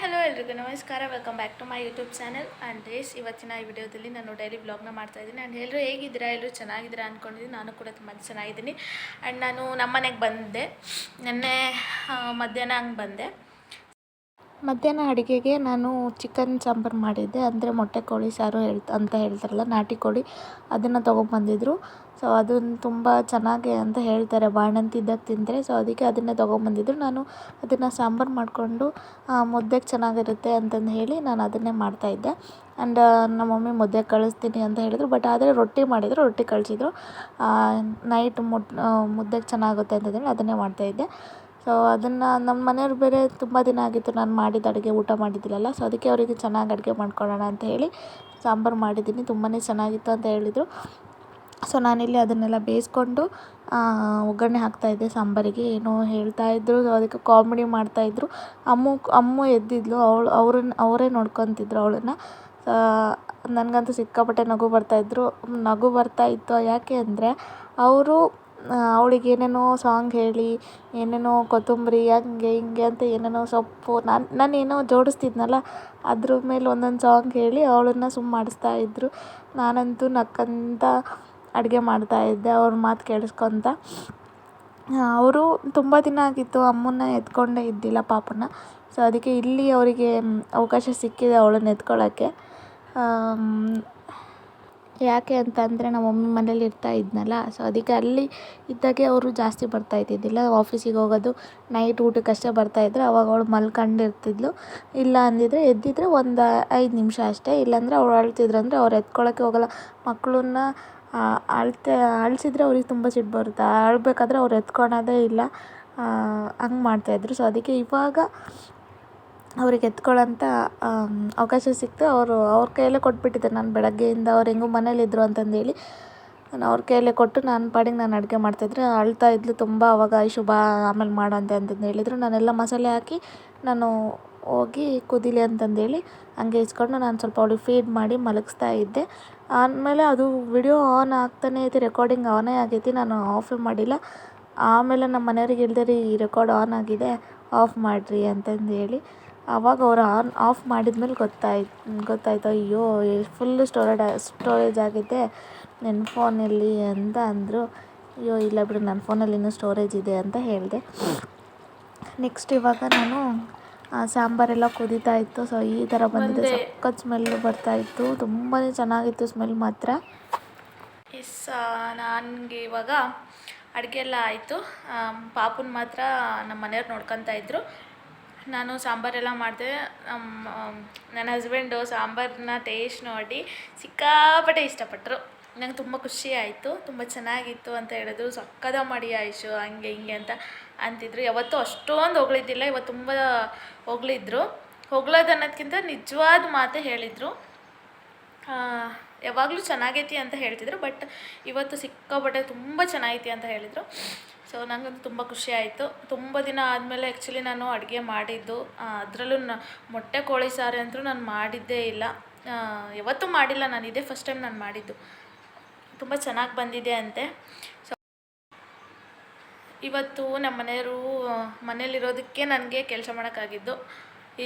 Hello ಎಲ್ರಿಗೂ ನಮಸ್ಕಾರ welcome back to my YouTube channel and days ಇವತ್ತಿನ ಈ ವಿಡಿಯೋದಲ್ಲಿ ನಾನು ಡೈಲಿ ಬ್ಲಾಗ್ನ ಮಾಡ್ತಾ ಇದ್ದೀನಿ. ಆ್ಯಂಡ್ ಎಲ್ಲರೂ ಹೇಗಿದ್ದೀರಾ? ಎಲ್ಲರೂ ಚೆನ್ನಾಗಿದ್ದೀರಾ ಅಂದ್ಕೊಂಡಿದ್ದೀನಿ ನಾನು ಕೂಡ ತುಂಬ ಚೆನ್ನಾಗಿದ್ದೀನಿ. ಆ್ಯಂಡ್ ನಾನು ನಮ್ಮ ಮನೆಗೆ ಬಂದೆ. ನೆನ್ನೆ ಮಧ್ಯಾಹ್ನ ಹಂಗೆ ಬಂದೆ. ಮಧ್ಯಾಹ್ನ ಅಡುಗೆಗೆ ನಾನು ಚಿಕನ್ ಸಾಂಬಾರು ಮಾಡಿದ್ದೆ. ಅಂದರೆ ಮೊಟ್ಟೆ ಕೋಳಿ, ಸಾರು ಹೇಳ್ತ, ಅಂತ ಹೇಳ್ತಾರಲ್ಲ, ನಾಟಿ ಕೋಳಿ, ಅದನ್ನು ತೊಗೊಂಬಂದಿದ್ರು ಸೊ ಅದನ್ನು ತುಂಬ ಚೆನ್ನಾಗಿ ಅಂತ ಹೇಳ್ತಾರೆ. ಬಾಣಂತಿದ್ದಾಗ ತಿಂದರೆ ಸೊ ಅದಕ್ಕೆ ಅದನ್ನು ತೊಗೊಂಬಂದಿದ್ರು ನಾನು ಅದನ್ನು ಸಾಂಬಾರು ಮಾಡಿಕೊಂಡು ಮುದ್ದೆಗೆ ಚೆನ್ನಾಗಿರುತ್ತೆ ಅಂತಂದು ಹೇಳಿ ನಾನು ಅದನ್ನೇ ಮಾಡ್ತಾಯಿದ್ದೆ ಆ್ಯಂಡ್ ನಮ್ಮ ಮಮ್ಮಿ ಮುದ್ದೆ ಕಳಿಸ್ತೀನಿ ಅಂತ ಹೇಳಿದ್ರು. ಬಟ್ ಆದರೆ ರೊಟ್ಟಿ ಮಾಡಿದರು, ರೊಟ್ಟಿ ಕಳಿಸಿದ್ರು. ನೈಟ್ ಮುದ್ ಮುದ್ದೆಗೆ ಚೆನ್ನಾಗುತ್ತೆ ಅಂತಂದೇಳಿ ಅದನ್ನೇ ಮಾಡ್ತಾಯಿದ್ದೆ ಸೊ ಅದನ್ನು ನಮ್ಮ ಮನೆಯವ್ರು ಬೇರೆ ತುಂಬ ದಿನ ಆಗಿತ್ತು. ನಾನು ಮಾಡಿದ ಅಡುಗೆ ಊಟ ಮಾಡಿದ್ದಿಲ್ಲಲ್ಲ. ಸೊ ಅದಕ್ಕೆ ಅವರಿಗೆ ಚೆನ್ನಾಗಿ ಅಡುಗೆ ಮಾಡ್ಕೊಳ್ಳೋಣ ಅಂತ ಹೇಳಿ ಸಾಂಬಾರು ಮಾಡಿದ್ದೀನಿ. ತುಂಬಾ ಚೆನ್ನಾಗಿತ್ತು ಅಂತ ಹೇಳಿದರು. ಸೊ ನಾನಿಲ್ಲಿ ಅದನ್ನೆಲ್ಲ ಬೇಯಿಸ್ಕೊಂಡು ಒಗ್ಗರಣೆ ಹಾಕ್ತಾಯಿದ್ದೆ ಸಾಂಬಾರಿಗೆ. ಏನೋ ಹೇಳ್ತಾಯಿದ್ರು ಅದಕ್ಕೆ ಕಾಮಿಡಿ ಮಾಡ್ತಾಯಿದ್ರು ಅಮ್ಮು ಅಮ್ಮು ಎದ್ದಿದ್ಲು. ಅವಳು ಅವ್ರನ್ನ ಅವರೇ ನೋಡ್ಕೊತಿದ್ರು ಅವಳನ್ನು. ನನಗಂತೂ ಸಿಕ್ಕಾಪಟ್ಟೆ ನಗು ಬರ್ತಾಯಿದ್ರು ನಗು ಬರ್ತಾಯಿತ್ತು ಯಾಕೆ ಅಂದರೆ, ಅವರು ಅವಳಿಗೆ ಏನೇನೋ ಸಾಂಗ್ ಹೇಳಿ, ಏನೇನೋ ಕೊತ್ತಂಬರಿ, ಹಂಗೆ ಹಿಂಗೆ ಅಂತ ಏನೇನೋ ಸೊಪ್ಪು, ನಾನು, ನಾನೇನೋ ಜೋಡಿಸ್ತಿದ್ನಲ್ಲ, ಅದ್ರ ಮೇಲೆ ಒಂದೊಂದು ಸಾಂಗ್ ಹೇಳಿ ಅವಳನ್ನ ಸುಮ್ಮ ಮಾಡಿಸ್ತಾ ಇದ್ದರು ನಾನಂತೂ ನಕ್ಕಂತ ಅಡುಗೆ ಮಾಡ್ತಾಯಿದ್ದೆ ಅವ್ರ ಮಾತು ಕೇಳಿಸ್ಕೊತ. ಅವರು ತುಂಬ ದಿನ ಆಗಿತ್ತು, ಅಮ್ಮನ್ನ ಎತ್ಕೊಂಡೇ ಇದ್ದಿಲ್ಲ ಪಾಪನ. ಸೊ ಅದಕ್ಕೆ ಇಲ್ಲಿ ಅವರಿಗೆ ಅವಕಾಶ ಸಿಕ್ಕಿದೆ ಅವಳನ್ನ ಎತ್ಕೊಳ್ಳೋಕ್ಕೆ ಯಾಕೆ ಅಂತಂದರೆ ನಮ್ಮ ಮಮ್ಮಿ ಮನೇಲಿ ಇರ್ತಾ ಇದ್ನಲ್ಲ ಸೊ ಅದಕ್ಕೆ ಅಲ್ಲಿ ಇದ್ದಾಗೆ ಅವರು ಜಾಸ್ತಿ ಬರ್ತಾ ಇದ್ದಿದ್ದಿಲ್ಲ. ಆಫೀಸಿಗೆ ಹೋಗೋದು ನೈಟ್ ಊಟಕ್ಕಷ್ಟೇ ಬರ್ತಾಯಿದ್ರು ಅವಾಗ ಅವಳು ಮಲ್ಕೊಂಡಿರ್ತಿದ್ಲು ಇಲ್ಲ ಅಂದಿದ್ರೆ ಎದ್ದಿದ್ರೆ ಒಂದು ಐದು ನಿಮಿಷ ಅಷ್ಟೇ. ಇಲ್ಲಾಂದರೆ ಅವ್ರು ಅಳ್ತಿದ್ರು ಅಂದರೆ ಅವ್ರು ಎತ್ಕೊಳ್ಳೋಕ್ಕೆ ಹೋಗಲ್ಲ. ಮಕ್ಕಳನ್ನ ಅಳ್ತೆ, ಅಳಿಸಿದ್ರೆ ಅವ್ರಿಗೆ ತುಂಬ ಸಿಟ್ಟು ಬರುತ್ತೆ. ಅಳಬೇಕಾದ್ರೆ ಅವ್ರು ಎತ್ಕೊಳೋದೇ ಇಲ್ಲ. ಹಂಗೆ ಮಾಡ್ತಾಯಿದ್ರು ಸೊ ಅದಕ್ಕೆ ಇವಾಗ ಅವ್ರಿಗೆ ಎತ್ಕೊಳ್ಳೋಂಥ ಅವಕಾಶ ಸಿಕ್ತು. ಅವರು ಅವ್ರ ಕೈಯಲ್ಲೇ ಕೊಟ್ಬಿಟ್ಟಿದ್ದೆ ನಾನು ಬೆಳಗ್ಗೆಯಿಂದ. ಅವ್ರು ಹೆಂಗೂ ಮನೇಲಿದ್ದರು ಅಂತಂದೇಳಿ ನಾನು ಅವ್ರ ಕೈಯಲ್ಲೇ ಕೊಟ್ಟು ನಾನು ಪಾಡಿಗೆ ನಾನು ಅಡುಗೆ ಮಾಡ್ತಾಯಿದ್ರೆ ಅಳ್ತಾ ಇದ್ಲು ತುಂಬ ಅವಾಗ ಶುಭ, ಆಮೇಲೆ ಮಾಡೋಂತೆ ಅಂತಂದು ಹೇಳಿದರು. ನಾನೆಲ್ಲ ಮಸಾಲೆ ಹಾಕಿ ನಾನು ಹೋಗಿ ಕುದೀಲಿ ಅಂತಂದೇಳಿ ಹಂಗೆ ಇಸ್ಕೊಂಡು ನಾನು ಸ್ವಲ್ಪ ಅವಳಿಗೆ ಫೀಡ್ ಮಾಡಿ ಮಲಗಿಸ್ತಾ ಇದ್ದೆ. ಆಮೇಲೆ ಅದು ವಿಡಿಯೋ ಆನ್ ಆಗ್ತಾನೇ ಐತಿ ರೆಕಾರ್ಡಿಂಗ್ ಆನೇ ಆಗೈತಿ. ನಾನು ಆಫೇ ಮಾಡಿಲ್ಲ. ಆಮೇಲೆ ನಮ್ಮ ಮನೆಯವ್ರಿಗೆ ಹೇಳಿದೆ ರೀ ರೆಕಾರ್ಡ್ ಆನ್ ಆಗಿದೆ ಆಫ್ ಮಾಡಿರಿ ಅಂತಂದು ಹೇಳಿ ಆವಾಗ ಅವ್ರು ಆನ್ ಆಫ್ ಮಾಡಿದ್ಮೇಲೆ ಗೊತ್ತಾಯ್ತು ಗೊತ್ತಾಯ್ತು ಅಯ್ಯೋ ಫುಲ್ ಸ್ಟೋರೇಡ್ ಸ್ಟೋರೇಜ್ ಆಗಿದೆ ನನ್ನ ಫೋನಲ್ಲಿ ಅಂತ ಅಂದರು ಅಯ್ಯೋ ಇಲ್ಲ ಬಿಡು ನನ್ನ ಫೋನಲ್ಲಿ ಇನ್ನೂ ಸ್ಟೋರೇಜ್ ಇದೆ ಅಂತ ಹೇಳಿದೆ. ನೆಕ್ಸ್ಟ್ ಇವಾಗ ನಾನು ಸಾಂಬಾರೆಲ್ಲ ಕುದೀತಾ ಇತ್ತು ಸೊ ಈ ಥರ ಬಂದಿದೆ. ಸಖತ್ ಸ್ಮೆಲ್ಲು ಬರ್ತಾಯಿತ್ತು ತುಂಬಾ ಚೆನ್ನಾಗಿತ್ತು ಸ್ಮೆಲ್ ಮಾತ್ರ. ಎಸ್ ನನಗೆ ಇವಾಗ ಅಡುಗೆ ಎಲ್ಲ ಆಯಿತು. ಪಾಪುನ ಮಾತ್ರ ನಮ್ಮ ಮನೆಯವ್ರು ನೋಡ್ಕೊತಾ ಇದ್ದರು ನಾನು ಸಾಂಬಾರೆಲ್ಲ ಮಾಡಿದೆ. ನಮ್ಮ, ನನ್ನ ಹಸ್ಬೆಂಡು ಸಾಂಬಾರನ್ನ ಟೇಸ್ಟ್ ನೋಡಿ ಸಿಕ್ಕಾಪಟ್ಟೆ ಇಷ್ಟಪಟ್ಟರು. ನಂಗೆ ತುಂಬ ಖುಷಿ ಆಯಿತು. ತುಂಬ ಚೆನ್ನಾಗಿತ್ತು ಅಂತ ಹೇಳಿದ್ರು. ಸಕ್ಕದ ಮಾಡಿ ಆಯಿಷು ಹಂಗೆ ಹಿಂಗೆ ಅಂತ ಅಂತಿದ್ರು. ಯಾವತ್ತೂ ಅಷ್ಟೊಂದು ಹೊಗಳಿದ್ದಿಲ್ಲ, ಇವತ್ತು ತುಂಬ ಹೊಗಳಿದ್ರು. ಹೊಗಳೋದು ಅನ್ನೋದಕ್ಕಿಂತ ನಿಜವಾದ ಮಾತೇ ಹೇಳಿದರು. ಯಾವಾಗಲೂ ಚೆನ್ನಾಗೈತಿ ಅಂತ ಹೇಳ್ತಿದ್ರು, ಬಟ್ ಇವತ್ತು ಸಿಕ್ಕಾಪಟ್ಟೆ ತುಂಬ ಚೆನ್ನಾಗೈತಿ ಅಂತ ಹೇಳಿದರು. ಸೊ ನನಗಂತೂ ತುಂಬ ಖುಷಿ ಆಯಿತು. ತುಂಬ ದಿನ ಆದಮೇಲೆ ಆ್ಯಕ್ಚುಲಿ ನಾನು ಅಡುಗೆ ಮಾಡಿದ್ದು. ಅದರಲ್ಲೂ ನ, ಮೊಟ್ಟೆ ಕೋಳಿ ಸಾರು ಅಂತೂ ನಾನು ಮಾಡಿದ್ದೇ ಇಲ್ಲ. ಯಾವತ್ತೂ ಮಾಡಿಲ್ಲ ನಾನು, ಇದೇ ಫಸ್ಟ್ ಟೈಮ್ ನಾನು ಮಾಡಿದ್ದು. ತುಂಬ ಚೆನ್ನಾಗಿ ಬಂದಿದೆ ಅಂತೆ. ಸೊ ಇವತ್ತು ನಮ್ಮ ಮನೆಯವರು ಮನೇಲಿರೋದಕ್ಕೆ ನನಗೆ ಕೆಲಸ ಮಾಡೋಕ್ಕಾಗಿದ್ದು.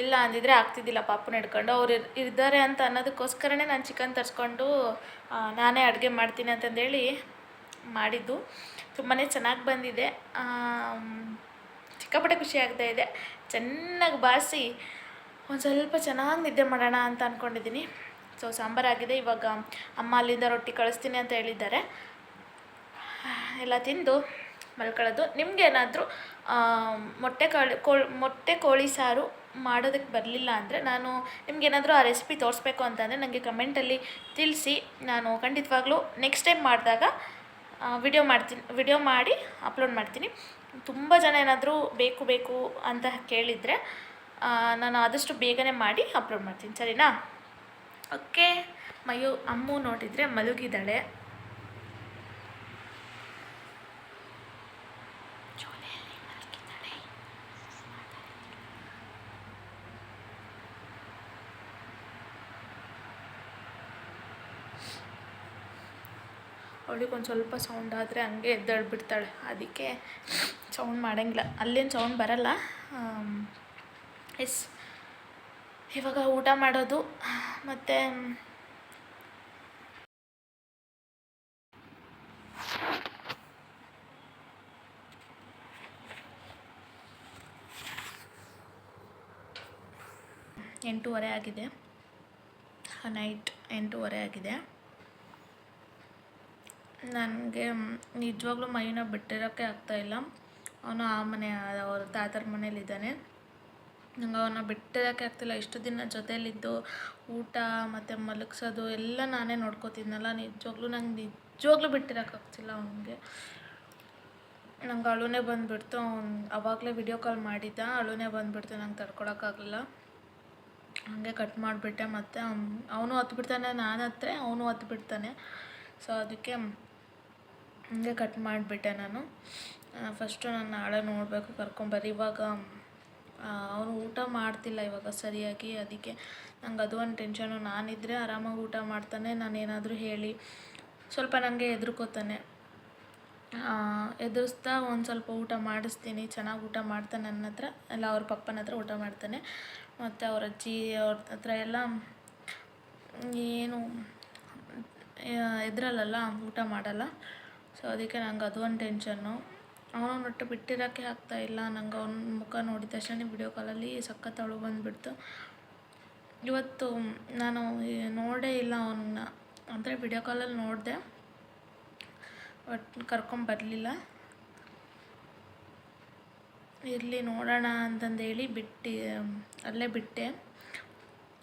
ಇಲ್ಲ ಅಂದಿದ್ರೆ ಆಗ್ತಿದ್ದಿಲ್ಲ, ಪಾಪನ ಹಿಡ್ಕೊಂಡು. ಅವ್ರು ಇದ್ದಾರೆ ಅಂತ ಅನ್ನೋದಕ್ಕೋಸ್ಕರನೇ ನಾನು ಚಿಕನ್ ತರಿಸ್ಕೊಂಡು ನಾನೇ ಅಡುಗೆ ಮಾಡ್ತೀನಿ ಅಂತಂದೇಳಿ ಮಾಡಿದ್ದು. ತುಂಬಾ ಚೆನ್ನಾಗಿ ಬಂದಿದೆ. ಸಿಕ್ಕಾಪಟ್ಟೆ ಖುಷಿ ಆಗ್ತಾ ಇದೆ. ಚೆನ್ನಾಗಿ ಬಾರಿಸಿ ಒಂದು ಸ್ವಲ್ಪ ಚೆನ್ನಾಗಿ ನಿದ್ದೆ ಮಾಡೋಣ ಅಂತ ಅಂದ್ಕೊಂಡಿದ್ದೀನಿ ಸೊ ಸಾಂಬಾರಾಗಿದೆ ಇವಾಗ ಅಮ್ಮ ಅಲ್ಲಿಂದ ರೊಟ್ಟಿ ಕಳಿಸ್ತೀನಿ ಅಂತ ಹೇಳಿದ್ದಾರೆ. ಎಲ್ಲ ತಿಂದು ಮಲ್ಕೊಳ್ಳೋದು. ನಿಮಗೇನಾದರೂ ಮೊಟ್ಟೆ ಕೋಳಿ ಮೊಟ್ಟೆ ಕೋಳಿ ಸಾರು ಮಾಡೋದಕ್ಕೆ ಬರಲಿಲ್ಲ ಅಂದರೆ ನಾನು ನಿಮಗೇನಾದರೂ ಆ ರೆಸಿಪಿ ತೋರಿಸ್ಬೇಕು ಅಂತಂದರೆ ನನಗೆ ಕಮೆಂಟಲ್ಲಿ ತಿಳಿಸಿ. ನಾನು ಖಂಡಿತವಾಗ್ಲೂ ನೆಕ್ಸ್ಟ್ ಟೈಮ್ ಮಾಡಿದಾಗ ವಿಡಿಯೋ ಮಾಡ್ತೀನಿ ವಿಡಿಯೋ ಮಾಡಿ ಅಪ್ಲೋಡ್ ಮಾಡ್ತೀನಿ. ತುಂಬ ಜನ ಏನಾದರೂ ಬೇಕು ಬೇಕು ಅಂತ ಕೇಳಿದರೆ ನಾನು ಆದಷ್ಟು ಬೇಗನೆ ಮಾಡಿ ಅಪ್ಲೋಡ್ ಮಾಡ್ತೀನಿ. ಸರಿನಾ? ಓಕೆ. ಮಯು ಅಮ್ಮು ನೋಡಿದರೆ ಮಲಗಿದ್ದಾಳೆ. ಅವಳಿಗೆ ಒಂದು ಸ್ವಲ್ಪ ಸೌಂಡ್ ಆದರೆ ಹಂಗೆ ಎದ್ದೇಳ್ಬಿಡ್ತಾಳೆ ಅದಕ್ಕೆ ಸೌಂಡ್ ಮಾಡೋಂಗಿಲ್ಲ. ಅಲ್ಲೇನು ಸೌಂಡ್ ಬರಲ್ಲ. ಎಸ್ ಇವಾಗ ಊಟ ಮಾಡೋದು, ಮತ್ತು ಎಂಟೂವರೆ ಆಗಿದೆ. ನೈಟ್ ಎಂಟೂವರೆ ಆಗಿದೆ. ನನಗೆ ನಿಜವಾಗ್ಲೂ ಮೈನ ಬಿಟ್ಟಿರೋಕ್ಕೆ ಆಗ್ತಾಯಿಲ್ಲ ಅವನು ಆ ಮನೆ, ಅವ್ರ ತಾತರ ಮನೇಲಿದ್ದಾನೆ. ನಂಗೆ ಅವನ್ನ ಬಿಟ್ಟಿರೋಕ್ಕೆ ಆಗ್ತಿಲ್ಲ. ಇಷ್ಟು ದಿನ ಜೊತೆಯಲ್ಲಿದ್ದು ಊಟ ಮತ್ತು ಮಲಗಿಸೋದು ಎಲ್ಲ ನಾನೇ ನೋಡ್ಕೋತಿದ್ನಲ್ಲ. ನಿಜವಾಗ್ಲೂ ನಂಗೆ ನಿಜವಾಗ್ಲೂ ಬಿಟ್ಟಿರೋಕ್ಕಾಗ್ತಿಲ್ಲ ಅವನಿಗೆ. ನಂಗೆ ಅಳುನೇ ಬಂದುಬಿಡ್ತು. ಅವ್ನು ಅವಾಗಲೇ ವಿಡಿಯೋ ಕಾಲ್ ಮಾಡಿದ್ದ. ಅಳುನೇ ಬಂದುಬಿಡ್ತು. ನಂಗೆ ತಡ್ಕೊಳಕ್ಕಾಗಲಿಲ್ಲ ಹಾಗೆ ಕಟ್ ಮಾಡಿಬಿಟ್ಟೆ ಮತ್ತು ಅವನು ಹತ್ಬಿಡ್ತಾನೆ, ನಾನು ಹತ್ತರೆ ಅವನು ಹತ್ಬಿಡ್ತಾನೆ. ಸೊ ಅದಕ್ಕೆ ಹಂಗೆ ಕಟ್ ಮಾಡಿಬಿಟ್ಟೆ ನಾನು. ಫಸ್ಟು ನಾನು ನಾಳೆ ನೋಡಬೇಕು ಕರ್ಕೊಂಬರ್ರಿ ಇವಾಗ ಅವನು ಊಟ ಮಾಡ್ತಿಲ್ಲ ಇವಾಗ ಸರಿಯಾಗಿ, ಅದಕ್ಕೆ ನಂಗೆ ಅದು ಒಂದು ಟೆನ್ಷನು ನಾನಿದ್ದರೆ ಆರಾಮಾಗಿ ಊಟ ಮಾಡ್ತಾನೆ, ನಾನು ಏನಾದರೂ ಹೇಳಿ ಸ್ವಲ್ಪ ನನಗೆ ಎದುರುಕೋತಾನೆ ಎದುರಿಸ್ತಾ ಒಂದು ಸ್ವಲ್ಪ ಊಟ ಮಾಡಿಸ್ತೀನಿ, ಚೆನ್ನಾಗಿ ಊಟ ಮಾಡ್ತಾನೆ ನನ್ನ ಹತ್ರ. ಎಲ್ಲ ಅವ್ರ ಪಪ್ಪನ ಹತ್ರ ಊಟ ಮಾಡ್ತಾನೆ. ಮತ್ತು ಅವ್ರ ಅಜ್ಜಿ ಅವ್ರ ಹತ್ರ ಎಲ್ಲ ಏನು ಎದುರಲ್ಲ ಊಟ ಮಾಡಲ್ಲ. ಸೊ ಅದಕ್ಕೆ ನಂಗೆ ಅದು ಒಂದು ಟೆನ್ಷನ್ನು ಅವನು ಒಟ್ಟು ಬಿಟ್ಟಿರೋಕ್ಕೆ ಇಲ್ಲ. ನಂಗೆ ಅವ್ನ ಮುಖ ನೋಡಿದ ತಕ್ಷಣ ವಿಡಿಯೋ ಕಾಲಲ್ಲಿ ಸಖತ್ ಅಳು ಬಂದುಬಿಡ್ತು. ಇವತ್ತು ನಾನು ನೋಡೇ ಇಲ್ಲ ಅವನನ್ನ. ಅಂದರೆ ವಿಡಿಯೋ ಕಾಲಲ್ಲಿ ನೋಡಿದೆ. ಬಟ್ ಕರ್ಕೊಂಬರಲಿಲ್ಲ ಇರಲಿ ನೋಡೋಣ ಅಂತಂದೇಳಿ ಬಿಟ್ಟು, ಅಲ್ಲೇ ಬಿಟ್ಟೆ.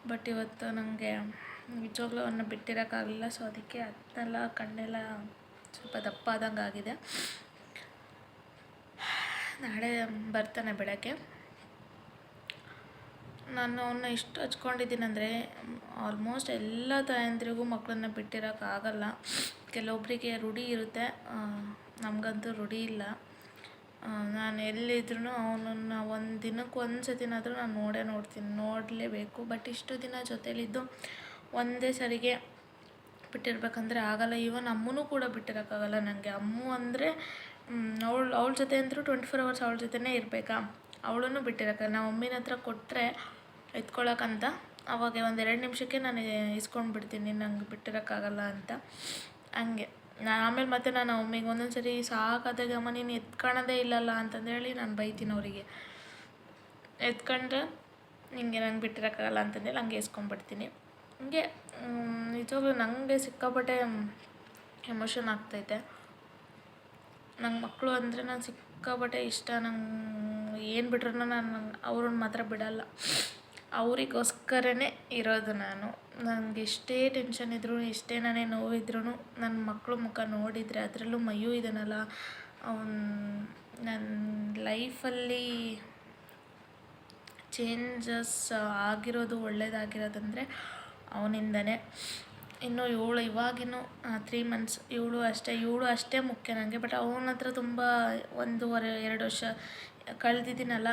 ಬಟ್ ಇವತ್ತು ನನಗೆ ನಿಜವಾಗ್ಲೂ ಅವನ್ನ ಬಿಟ್ಟಿರೋಕ್ಕಾಗಲಿಲ್ಲ. ಸೊ ಅದಕ್ಕೆ ಹತ್ತೆಲ್ಲ, ಕಣ್ಣೆಲ್ಲ ಸ್ವಲ್ಪ ದಪ್ಪ ಆದಂಗೆ ಆಗಿದೆ. ನಾಳೆ ಬರ್ತಾನೆ ಬೆಳಗ್ಗೆ. ನಾನು ಅವನ್ನ ಇಷ್ಟು ಹಚ್ಕೊಂಡಿದ್ದೀನಂದರೆ ಆಲ್ಮೋಸ್ಟ್ ಎಲ್ಲ ತಾಯಂದ್ರಿಗೂ ಮಕ್ಕಳನ್ನ ಬಿಟ್ಟಿರೋಕ್ಕಾಗಲ್ಲ ಕೆಲವೊಬ್ಬರಿಗೆ ರೂಢಿ ಇರುತ್ತೆ. ನಮಗಂತೂ ರೂಢಿ ಇಲ್ಲ. ನಾನು ಎಲ್ಲಿದ್ರೂ ಅವನನ್ನ ಒಂದು ದಿನಕ್ಕೆ ಒಂದು ಸತಿನಾದರೂ ನಾನು ನೋಡೇ ನೋಡ್ತೀನಿ. ನೋಡಲೇಬೇಕು. ಬಟ್ ಇಷ್ಟು ದಿನ ಜೊತೇಲಿದ್ದು ಒಂದೇ ಸರಿಗೆ ಬಿಟ್ಟಿರ್ಬೇಕಂದ್ರೆ ಆಗಲ್ಲ. ಈವನ್ ಅಮ್ಮನೂ ಕೂಡ ಬಿಟ್ಟಿರೋಕ್ಕಾಗಲ್ಲ ನನಗೆ ಅಮ್ಮು ಅಂದರೆ ಅವಳು, ಅವಳ ಜೊತೆ ಅಂದರೂ ಟ್ವೆಂಟಿ ಫೋರ್ ಅವರ್ಸ್ ಅವಳ ಜೊತೆನೇ ಇರಬೇಕಾ? ಅವಳನ್ನು ಬಿಟ್ಟಿರೋಕ್ಕಾಗಲ್ಲ. ನಾವು ಮಮ್ಮಿನ ಹತ್ರ ಕೊಟ್ಟರೆ ಎತ್ಕೊಳ್ಳೋಕ್ಕಂತ ಅವಾಗ ಒಂದು ಎರಡು ನಿಮಿಷಕ್ಕೆ ನಾನು ಇಸ್ಕೊಂಡು ಬಿಡ್ತೀನಿ, ನಂಗೆ ಬಿಟ್ಟಿರೋಕ್ಕಾಗಲ್ಲ ಅಂತ. ಹಂಗೆ. ನಾನು ಆಮೇಲೆ ಮತ್ತೆ ನಾನು ಅಮ್ಮಿಗೆ ಒಂದೊಂದು ಸರಿ ಸಾಕಾದಾಗ, ಅಮ್ಮ, ನೀನು ಎತ್ಕೊಳ್ಳೋದೇ ಇಲ್ಲಲ್ಲ ಅಂತಂದೇಳಿ ನಾನು ಬೈತೀನಿ ಅವರಿಗೆ. ಎತ್ಕೊಂಡ್ರೆ ನಿಂಗೆ ನಂಗೆ ಬಿಟ್ಟಿರೋಕ್ಕಾಗಲ್ಲ ಅಂತಂದೇಳಿ ಹಂಗೆ ಇಸ್ಕೊಂಡ್ಬಿಡ್ತೀನಿ ಹಂಗೆ ನಿಜವಾಗ್ಲೂ ನನಗೆ ಸಿಕ್ಕಾಪಟ್ಟೆ ಎಮೋಷನ್ ಆಗ್ತೈತೆ. ನಂಗೆ ಮಕ್ಕಳು ಅಂದರೆ ನಾನು ಸಿಕ್ಕಾಪಟ್ಟೆ ಇಷ್ಟ. ನಂಗೆ ಏನು ಬಿಟ್ರೂ ನಾನು ಅವ್ರನ್ನ ಮಾತ್ರ ಬಿಡಲ್ಲ. ಅವರಿಗೋಸ್ಕರನೇ ಇರೋದು ನಾನು. ನನಗೆ ಎಷ್ಟೇ ಟೆನ್ಷನ್ ಇದ್ರೂ, ಎಷ್ಟೇ ನಾನೇ ನೋವಿದ್ರೂ ನನ್ನ ಮಕ್ಕಳು ಮುಖ ನೋಡಿದರೆ ಅದರಲ್ಲೂ ಮಯೂ ಇದನ್ನಲ್ಲ ಅವನ್ ನನ್ನ ಲೈಫಲ್ಲಿ ಚೇಂಜಸ್ ಆಗಿರೋದು ಒಳ್ಳೇದಾಗಿರೋದಂದರೆ ಅವನಿಂದನೇ. ಇನ್ನು ಇವಳು ಇವಾಗಿನ್ನು ತ್ರೀ ಮಂತ್ಸ್ ಇವಳು ಅಷ್ಟೇ ಇವಳು ಅಷ್ಟೇ ಮುಖ್ಯ ನನಗೆ ಬಟ್ ಅವನ ಹತ್ರ ತುಂಬ ಒಂದೂವರೆ, ಎರಡು ವರ್ಷ ಕಳೆದಿದ್ದೀನಲ್ಲ,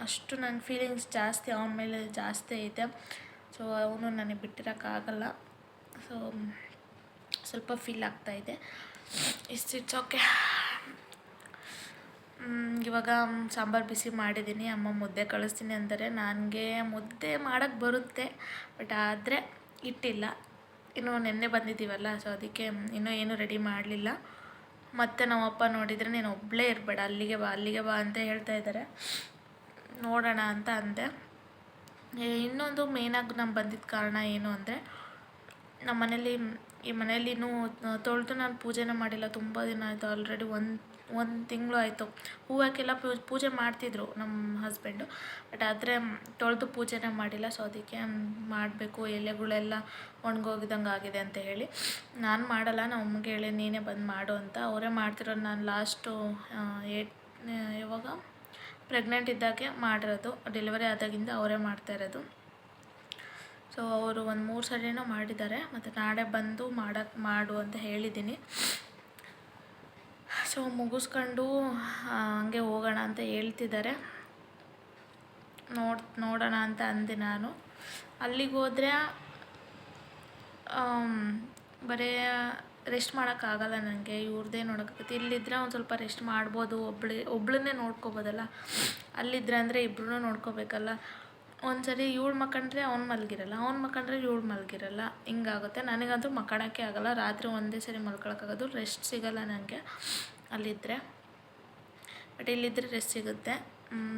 ಅಷ್ಟು ನನ್ನ ಫೀಲಿಂಗ್ಸ್ ಜಾಸ್ತಿ ಅವನ ಮೇಲೆ ಜಾಸ್ತಿ ಐತೆ. ಸೊ ಅವನು ನನಗೆ ಬಿಟ್ಟಿರೋಕ್ಕಾಗಲ್ಲ. ಸೊ ಸ್ವಲ್ಪ ಫೀಲ್ ಆಗ್ತಾಯಿದೆ ಇಷ್ಟು ಇಟ್ಸ್ ಓಕೆ ಇವಾಗ ಸಾಂಬಾರು ಬಿಸಿ ಮಾಡಿದ್ದೀನಿ ಅಮ್ಮ ಮುದ್ದೆ ಕಳಿಸ್ತೀನಿ ಅಂದರೆ ನನಗೆ ಮುದ್ದೆ ಮಾಡೋಕ್ಕೆ ಬರುತ್ತೆ, ಬಟ್ ಆದರೆ ಇಟ್ಟಿಲ್ಲ. ಇನ್ನು ನೆನ್ನೆ ಬಂದಿದ್ದೀವಲ್ಲ ಸೊ ಅದಕ್ಕೆ ಇನ್ನೂ ಏನೂ ರೆಡಿ ಮಾಡಲಿಲ್ಲ. ಮತ್ತು ನಮ್ಮಪ್ಪ ನೋಡಿದರೆ ನೀನು ಒಬ್ಬಳೇ ಇರಬೇಡ, ಅಲ್ಲಿಗೆ ಬಾ ಅಲ್ಲಿಗೆ ಬಾ ಅಂತ ಹೇಳ್ತಾ ಇದ್ದಾರೆ. ನೋಡೋಣ ಅಂತ ಅಂದೆ. ಇನ್ನೊಂದು ಮೇಯ್ನಾಗಿ ನಾನು ಬಂದಿದ್ದ ಕಾರಣ ಏನು ಅಂದರೆ ನಮ್ಮ ಮನೇಲಿ ಈ ಮನೇಲಿನೂ ತೊಳೆದು ನಾನು ಪೂಜೆನೇ ಮಾಡಿಲ್ಲ, ತುಂಬ ದಿನ ಆಯಿತು ಆಲ್ರೆಡಿ ಒಂದು ಒಂದು ತಿಂಗಳು ಆಯಿತು ಹೂವು ಹಾಕೆಲ್ಲ ಪೂಜೆ ಮಾಡ್ತಿದ್ರು ನಮ್ಮ ಹಸ್ಬೆಂಡು ಬಟ್ ಆದರೆ ತೊಳೆದು ಪೂಜೆನೇ ಮಾಡಿಲ್ಲ. ಸೊ ಅದಕ್ಕೆ ಮಾಡಬೇಕು, ಎಲೆಗಳೆಲ್ಲ ಒಣಗೋಗಿದಂಗೆ ಆಗಿದೆ ಅಂತ ಹೇಳಿ. ನಾನು ಮಾಡಲ್ಲ ನಮ್ಮ ಅಮ್ಮಗೆ ಹೇಳಿ, ನೀನೇ ಬಂದು ಮಾಡು ಅಂತ. ಅವರೇ ಮಾಡ್ತಿರೋದು ನಾನು ಲಾಸ್ಟು ಏಟ್ ಯಾವಾಗ? ಪ್ರೆಗ್ನೆಂಟ್ ಇದ್ದಾಗೆ ಮಾಡಿರೋದು. ಡೆಲಿವರಿ ಆದಾಗಿಂದ ಅವರೇ ಮಾಡ್ತಾ ಇರೋದು. ಸೊ ಅವರು ಒಂದು ಮೂರು ಸರಿನೂ ಮಾಡಿದ್ದಾರೆ. ಮತ್ತು ನಾಳೆ ಬಂದು ಮಾಡಕ್ಕೆ ಮಾಡು ಅಂತ ಹೇಳಿದ್ದೀನಿ. ಸೊ ಮುಗಿಸ್ಕೊಂಡು ಹಂಗೆ ಹೋಗೋಣ ಅಂತ ಹೇಳ್ತಿದ್ದಾರೆ. ನೋಡ್, ನೋಡೋಣ ಅಂತ ಅಂದೆ ನಾನು. ಅಲ್ಲಿಗೆ ಹೋದರೆ ಬರೀ ರೆಸ್ಟ್ ಮಾಡೋಕ್ಕಾಗಲ್ಲ ನನಗೆ ಇವ್ರದ್ದೇ ನೋಡೋಕ್ಕಾಗುತ್ತೆ. ಇಲ್ಲಿದ್ದರೆ ಒಂದು ಸ್ವಲ್ಪ ರೆಸ್ಟ್ ಮಾಡ್ಬೋದು, ಒಬ್ಳು, ಒಬ್ಳನ್ನೇ ನೋಡ್ಕೋಬೋದಲ್ಲ. ಅಲ್ಲಿದ್ದರೆ ಅಂದರೆ ಇಬ್ಬರೂ ನೋಡ್ಕೋಬೇಕಲ್ಲ. ಒಂದ್ಸರಿ ಇವಳು ಮಕ್ಕಂಡ್ರೆ ಅವ್ನು ಮಲಗಿರಲ್ಲ, ಅವ್ನು ಮಕ್ಕಂಡ್ರೆ ಇವಳು ಮಲಗಿರಲ್ಲ. ಹಿಂಗಾಗುತ್ತೆ. ನನಗಂತೂ ಮಕ್ಕಳೋಕ್ಕೆ ಆಗಲ್ಲ. ರಾತ್ರಿ ಒಂದೇ ಸರಿ ಮಲ್ಕೊಳಕ್ಕಾಗೋದು. ರೆಸ್ಟ್ ಸಿಗಲ್ಲ ನನಗೆ ಅಲ್ಲಿದ್ದರೆ ಬಟ್ ಇಲ್ಲಿದ್ದರೆ ರೆಸ್ಟ್ ಸಿಗುತ್ತೆ.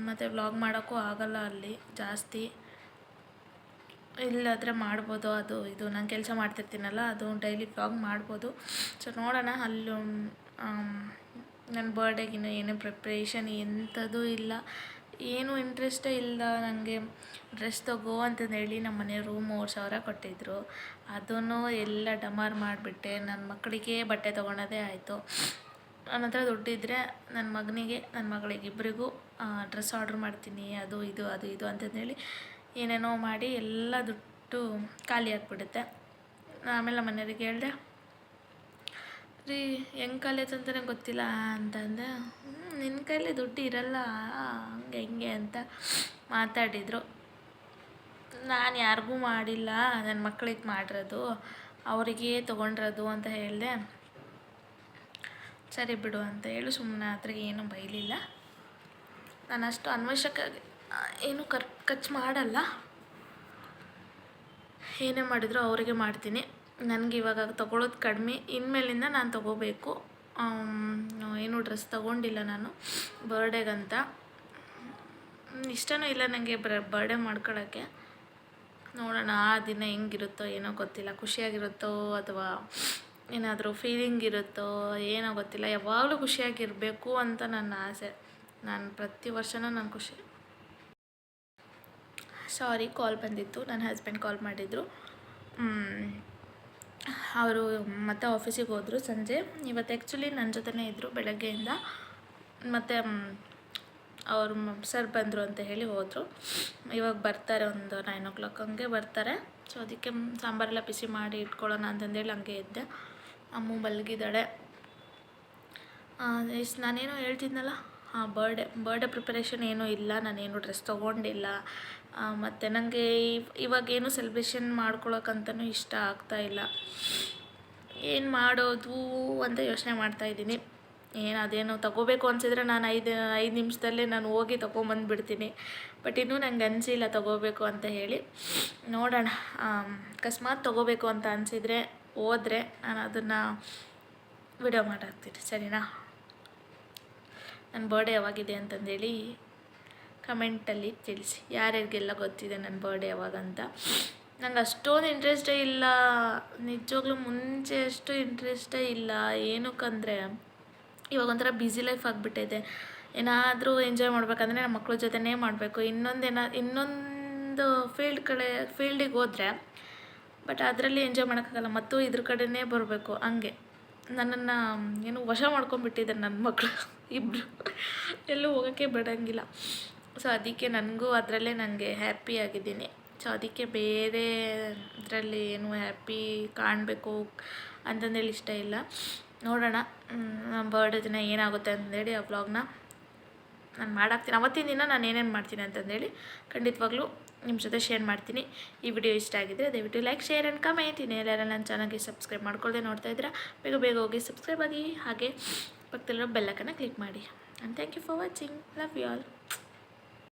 ಮತ್ತು ವ್ಲಾಗ್ ಮಾಡೋಕ್ಕೂ ಆಗಲ್ಲ ಅಲ್ಲಿ. ಜಾಸ್ತಿ ಇಲ್ಲಾದರೆ ಮಾಡ್ಬೋದು ಅದು ಇದು. ನಾನು ಕೆಲಸ ಮಾಡ್ತಿರ್ತೀನಲ್ಲ, ಅದು ಡೈಲಿ ವ್ಲಾಗ್ ಮಾಡ್ಬೋದು. ಸೊ ನೋಡೋಣ ಅಲ್ಲಿ ನನ್ನ ಬರ್ಡೇಗಿನ ಏನೇ ಪ್ರಿಪ್ರೇಷನ್ ಎಂಥದ್ದು ಇಲ್ಲ. ಏನೂ ಇಂಟ್ರೆಸ್ಟೇ ಇಲ್ಲ ನನಗೆ ಡ್ರೆಸ್ ತಗೋ ಅಂತಂದು ಹೇಳಿ ನಮ್ಮ ಮನೆಯವರು ಮೂರು ಸಾವಿರ ಕೊಟ್ಟಿದ್ದರು ಅದನ್ನು ಎಲ್ಲ ಡಮಾರ್ ಮಾಡಿಬಿಟ್ಟೆ. ನನ್ನ ಮಕ್ಕಳಿಗೆ ಬಟ್ಟೆ ತೊಗೊಳೋದೇ ಆಯಿತು. ನನ್ನ ಹತ್ರ ದುಡ್ಡಿದ್ದರೆ ನನ್ನ ಮಗನಿಗೆ ನನ್ನ ಮಗಳಿಗೆ ಇಬ್ಬರಿಗೂ ಡ್ರೆಸ್ ಆರ್ಡ್ರ್ ಮಾಡ್ತೀನಿ. ಅದು, ಇದು ಅದು, ಇದು ಅಂತಂದೇಳಿ ಏನೇನೋ ಮಾಡಿ ಎಲ್ಲ ದುಡ್ಡು ಖಾಲಿ ಆಗಿಬಿಡುತ್ತೆ. ಆಮೇಲೆ ನಮ್ಮ ಮನೆಯವ್ರಿಗೆ ಹೇಳಿದೆ ರೀ, ಹೆಂಗೆ ಕಲಿಯೋದು ಅಂತಲೇ ಗೊತ್ತಿಲ್ಲ ಅಂತಂದೆ. ಹ್ಞೂ ನಿನ್ನ ಕೈಲಿ ದುಡ್ಡು ಇರಲ್ಲ, ಹಂಗೆ ಹೆಂಗೆ ಅಂತ ಮಾತಾಡಿದರು. ನಾನು ಯಾರಿಗೂ ಮಾಡಿಲ್ಲ ನನ್ನ ಮಕ್ಳಿಗೆ ಮಾಡಿರೋದು, ಅವರಿಗೆ ತೊಗೊಂಡಿರೋದು ಅಂತ ಹೇಳಿದೆ. ಸರಿ ಬಿಡು ಅಂತ ಹೇಳಿ ಸುಮ್ಮನೆ ಹತ್ರ ಏನೂ ಬೈಲಿಲ್ಲ. ನಾನು ಅಷ್ಟು ಅನ್ವಶ್ಯಕ ಏನು ಖರ್ ಖರ್ಚು ಮಾಡಲ್ಲ. ಏನೇ ಮಾಡಿದರೂ ಅವರಿಗೆ ಮಾಡ್ತೀನಿ. ನನಗೆ ಇವಾಗ ತೊಗೊಳೋದು ಕಡಿಮೆ. ಇನ್ಮೇಲಿಂದ ನಾನು ತೊಗೋಬೇಕು. ಏನು ಡ್ರೆಸ್ ತೊಗೊಂಡಿಲ್ಲ ನಾನು. ಬರ್ಡೇಗಂತ. ಇಷ್ಟನೂ ಇಲ್ಲ ನನಗೆ ಬರ್ಡೇ ಮಾಡ್ಕೊಳ್ಳೋಕ್ಕೆ ನೋಡೋಣ, ಆ ದಿನ ಹೆಂಗಿರುತ್ತೋ ಏನೋ ಗೊತ್ತಿಲ್ಲ. ಖುಷಿಯಾಗಿರುತ್ತೋ ಅಥವಾ ಏನಾದರೂ ಫೀಲಿಂಗ್ ಇರುತ್ತೋ ಏನೋ ಗೊತ್ತಿಲ್ಲ. ಯಾವಾಗಲೂ ಖುಷಿಯಾಗಿರಬೇಕು ಅಂತ ನನ್ನ ಆಸೆ. ನಾನು ಪ್ರತಿ ವರ್ಷನೂ ನಾನು ಖುಷಿ. ಸಾರಿ ಕಾಲ್ ಬಂದಿತ್ತು. ನನ್ನ ಹಸ್ಬೆಂಡ್ ಕಾಲ್ ಮಾಡಿದರು. ಅವರು ಮತ್ತೆ ಆಫೀಸಿಗೆ ಹೋದರು ಸಂಜೆ. ಇವತ್ತು ಆ್ಯಕ್ಚುಲಿ ನನ್ನ ಜೊತೆನೇ ಇದ್ದರು ಬೆಳಗ್ಗೆಯಿಂದ. ಮತ್ತು ಅವರು ಸರ್ ಬಂದರು ಅಂತ ಹೇಳಿ ಹೋದರು. ಇವಾಗ ಬರ್ತಾರೆ ಒಂದು ನೈನ್ ಓ ಕ್ಲಾಕ್ ಹಂಗೆ ಬರ್ತಾರೆ. ಸೊ ಅದಕ್ಕೆ ಸಾಂಬಾರೆಲ್ಲ ಬಿಸಿ ಮಾಡಿ ಇಟ್ಕೊಳ್ಳೋಣ ಅಂತಂದೇಳಿ ಹಂಗೆ ಇದ್ದೆ. ಅಮ್ಮು ಮಲಗಿದ್ದಾಳೆ. ಇಷ್ಟು ನಾನೇನೋ ಹೇಳ್ತಿದ್ನಲ್ಲ? ಹಾಂ ಬರ್ಡೇ ಬರ್ಡೇ ಪ್ರಿಪರೇಷನ್ ಏನೂ ಇಲ್ಲ. ನಾನೇನು ಡ್ರೆಸ್ ತೊಗೊಂಡಿಲ್ಲ. ಮತ್ತು ನನಗೆ ಇವಾಗೇನು ಸೆಲೆಬ್ರೇಷನ್ ಮಾಡ್ಕೊಳಕ್ಕಂತನೂ ಇಷ್ಟ ಆಗ್ತಾ ಇಲ್ಲ. ಏನು ಮಾಡೋದು ಅಂತ ಯೋಚನೆ ಮಾಡ್ತಾಯಿದ್ದೀನಿ ಏನು ಅದೇನು ತಗೋಬೇಕು ಅನಿಸಿದ್ರೆ ನಾನು ಐದು ಐದು ನಿಮಿಷದಲ್ಲೇ ನಾನು ಹೋಗಿ ತೊಗೊಂಬಂದುಬಿಡ್ತೀನಿ. ಬಟ್ ಇನ್ನೂ ನಂಗೆ ಅನಿಸಿಲ್ಲ ತಗೋಬೇಕು ಅಂತ ಹೇಳಿ. ನೋಡೋಣ. ಅಕಸ್ಮಾತ್ ತೊಗೋಬೇಕು ಅಂತ ಅನಿಸಿದರೆ ಹೋದರೆ ನಾನು ಅದನ್ನು ವಿಡಿಯೋ ಮಾಡಾಕ್ತೀನಿ ಸರಿನಾ? ನನ್ನ ಬರ್ಡೇ ಯಾವಾಗಿದೆ ಅಂತಂದೇಳಿ ಕಮೆಂಟಲ್ಲಿ ತಿಳಿಸಿ. ಯಾರ್ಯಾರಿಗೆಲ್ಲ ಗೊತ್ತಿದೆ ನನ್ನ ಬರ್ಡೇ ಯಾವಾಗ ಅಂತ ನಂಗೆ ಅಷ್ಟೊಂದು ಇಂಟ್ರೆಸ್ಟೇ ಇಲ್ಲ. ನಿಜವಾಗ್ಲೂ ಮುಂಚೆ ಅಷ್ಟು ಇಂಟ್ರೆಸ್ಟೇ ಇಲ್ಲ. ಏನಕ್ಕಂದರೆ ಇವಾಗ ಒಂಥರ ಬ್ಯುಸಿ ಲೈಫ್ ಆಗಿಬಿಟ್ಟಿದೆ. ಏನಾದರೂ ಎಂಜಾಯ್ ಮಾಡಬೇಕಂದ್ರೆ ನಮ್ಮ ಮಕ್ಕಳ ಜೊತೆನೇ ಮಾಡಬೇಕು. ಇನ್ನೊಂದೇನ ಇನ್ನೊಂದು ಫೀಲ್ಡ್ ಕಡೆ ಫೀಲ್ಡಿಗೆ ಹೋದರೆ ಬಟ್ ಅದರಲ್ಲಿ ಎಂಜಾಯ್ ಮಾಡೋಕ್ಕಾಗಲ್ಲ. ಮತ್ತು ಇದ್ರ ಕಡೆನೇ ಬರಬೇಕು. ಹಂಗೆ. ನನ್ನನ್ನು, ಏನು ವಶ ಮಾಡ್ಕೊಂಡ್ಬಿಟ್ಟಿದ್ದಾರೆ ನನ್ನ ಮಕ್ಕಳು ಇಬ್ಬರು ಎಲ್ಲೂ ಹೋಗೋಕ್ಕೆ ಬಿಡೋಂಗಿಲ್ಲ. ಸೊ ಅದಕ್ಕೆ ನನಗೂ ಅದರಲ್ಲೇ ನನಗೆ ಹ್ಯಾಪಿ ಆಗಿದ್ದೀನಿ. ಸೊ ಅದಕ್ಕೆ ಬೇರೆ ಇದರಲ್ಲಿ ಏನು ಹ್ಯಾಪಿ ಕಾಣಬೇಕು ಅಂತಂದೇಳಿ ಇಷ್ಟ ಇಲ್ಲ. ನೋಡೋಣ. ನಮ್ಮ ಬರ್ಡೇ ದಿನ ಏನಾಗುತ್ತೆ ಅಂತಂದೇಳಿ ಆ ವ್ಲಾಗ್ನ ನಾನು ಮಾಡಾಕ್ತೀನಿ. ಅವತ್ತಿನ ದಿನ ನಾನು ಏನೇನು ಮಾಡ್ತೀನಿ ಅಂತಂದೇಳಿ ಖಂಡಿತವಾಗ್ಲೂ ನಿಮ್ಮ ಜೊತೆ ಶೇರ್ ಮಾಡ್ತೀನಿ. ಈ ವಿಡಿಯೋ ಇಷ್ಟ ಆಗಿದ್ದರೆ ದಯವಿಟ್ಟು ಲೈಕ್ ಶೇರ್ ಆ್ಯಂಡ್ ಕಮೆಂಟ್ ಎಲ್ಲರೂ ನನ್ನ ಚಾನಲ್ಗೆ ಸಬ್ಸ್ಕ್ರೈಬ್ ಮಾಡ್ಕೊಳ್ಳದೆ ನೋಡ್ತಾ ಇದ್ದೀರಾ, ಬೇಗ ಬೇಗ ಹೋಗಿ ಸಬ್ಸ್ಕ್ರೈಬ್ ಆಗಿ. ಹಾಗೆ ಪಕ್ಕದಲ್ಲಿರೋ ಬೆಲ್ಲಕ್ಕನ್ನು ಕ್ಲಿಕ್ ಮಾಡಿ. And thank you for watching love you all